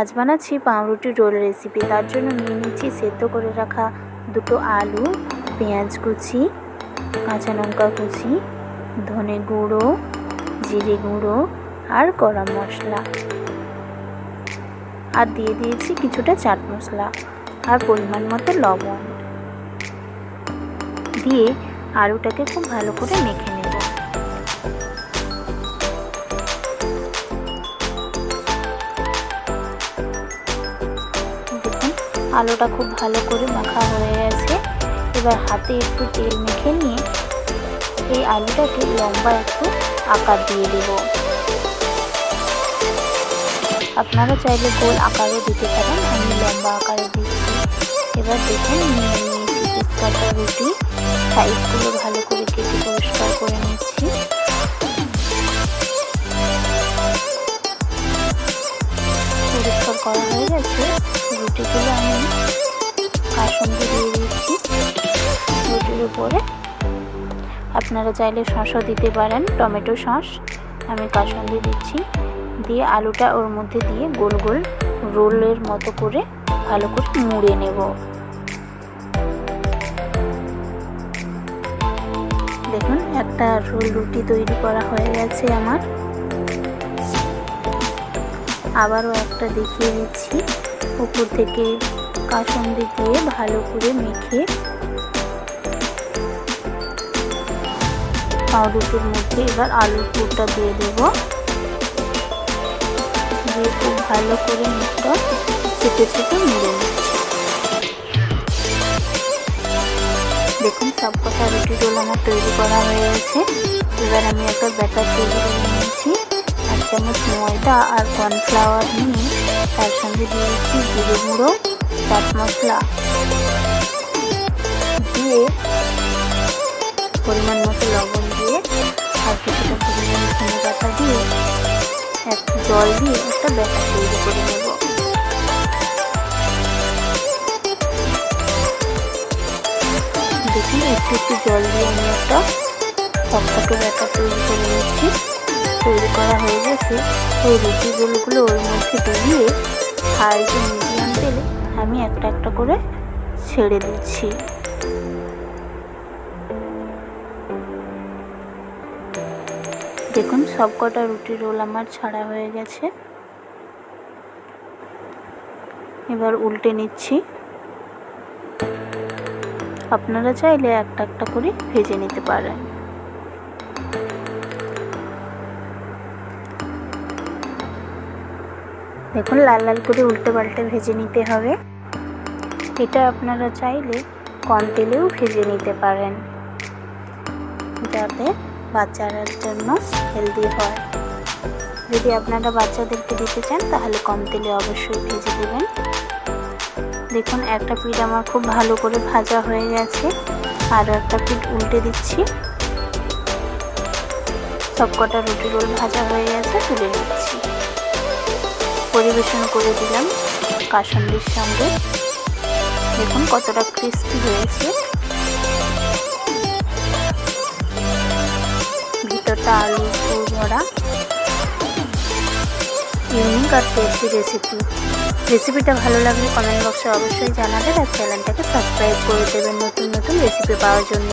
আজ বানাচ্ছি পাউরুটি রোল রেসিপি। তার জন্য নিয়ে নিচ্ছি সেদ্ধ করে রাখা দুটো আলু, পেঁয়াজ কুচি, কাঁচা লঙ্কা কুচি, ধনে গুঁড়ো, জিরে গুঁড়ো আর গরম মশলা। আর দিয়ে দিয়েছি কিছুটা চাট মশলা আর পরিমাণ মতো লবণ। দিয়ে আলুটাকে খুব ভালো করে মেখে আলুটা খুব ভালো করে মাখা হয়ে গেছে। এবার হাতে একটু তেল মেখে নিয়ে এই আলুটাকে লম্বা একটু আকার দিয়ে দেব। আপনারা চাইলে গোল আকারও দিতে পারেন, আমি লম্বা আকারে দিচ্ছি। এবার দেখুন নিয়ে রুটি। সাইডগুলো ভালো করে কেটে পরিষ্কার করে নিচ্ছি। পরিষ্কার করা হয়ে গেছে। আমি কাসন্দি দিয়ে দিচ্ছি। রুটির উপরে। আপনারা চাইলে শসও দিতে পারেন, টমেটো সস আমি কাসন্দি দিচ্ছি। দিয়ে আলুটা ওর মধ্যে দিয়ে গোল গোল রোলের মতো করে ভালো করে মুড়ে নেব। দেখুন, একটা রোল রুটি তৈরি করা হয়ে গেছে আমার। আবারও একটা দেখিয়ে দিচ্ছি। উপর থেকে কাসন্দি দিয়ে ভালো করে মেখে পাউরুটির মধ্যে এবার আলুর পুরটা দিয়ে দেব। দিয়ে খুব ভালো করে মুখটা চেপে মুড়ে নিচ্ছি। দেখুন, সব কটা রুটি রোল আমার তৈরি করা হয়ে গেছে। এবার আমি একটা ব্যাটার তৈরি করে নিয়েছি। এক চামচ ময়দা আর কর্নফ্লাওয়ার নিয়ে তার সঙ্গে দিয়েছি জিরে গুঁড়ো, চাট মশলা। দিয়ে পরিমাণ মতো লবণ দিয়ে আর কিছুটা পরিমাণ ধনে পাতা দিয়ে একটু জল দিয়ে একটা ব্যাটার তৈরি করে নেব। দেখুন, একটু একটু জল দিয়ে আমি একটা টকটকে ব্যাটার তৈরি করে নিচ্ছি। তৈরি করা হয়ে গেছে। এই রুটি ওর মধ্যে দিয়ে হাই যে মিডিয়াম তেলে আমি একটা একটা করে ছেড়ে দিচ্ছি। দেখুন সব কটা রুটি রোল আমার ছাড়া হয়ে গেছে। এবার উল্টে নিচ্ছি। আপনারা চাইলে একটা একটা করে ভেজে নিতে পারেন। দেখুন লাল লাল করে উল্টে পাল্টে ভেজে নিতে হবে। এটা আপনারা চাইলে কম তেলেও ভেজে নিতে পারেন। যাতে বাচ্চাদের জন্য হেলদি হয়। যদি আপনারা বাচ্চাদেরকে দিতে চান, তাহলে কম তেলে অবশ্যই ভেজে দেবেন। দেখুন, একটা পিঠ আমার খুব ভালো করে ভাজা হয়ে গেছে। আরও একটা পিঠ উল্টে দিচ্ছি। সবকটা রুটি রোল ভাজা হয়ে গেছে, তুলে নিচ্ছি। পরিবেশন করে দিলাম কাসন্দির সঙ্গে। দেখুন কতটা ক্রিস্পি হয়েছে। ভিতরটা আলু ফুল ভরা। ইউনিক আর টেস্টি রেসিপি রেসিপিটা ভালো লাগলে কমেন্ট বক্সে অবশ্যই জানাবেন আর চ্যানেলটাকে সাবস্ক্রাইব করে দেবেন নতুন নতুন রেসিপি পাওয়ার জন্য।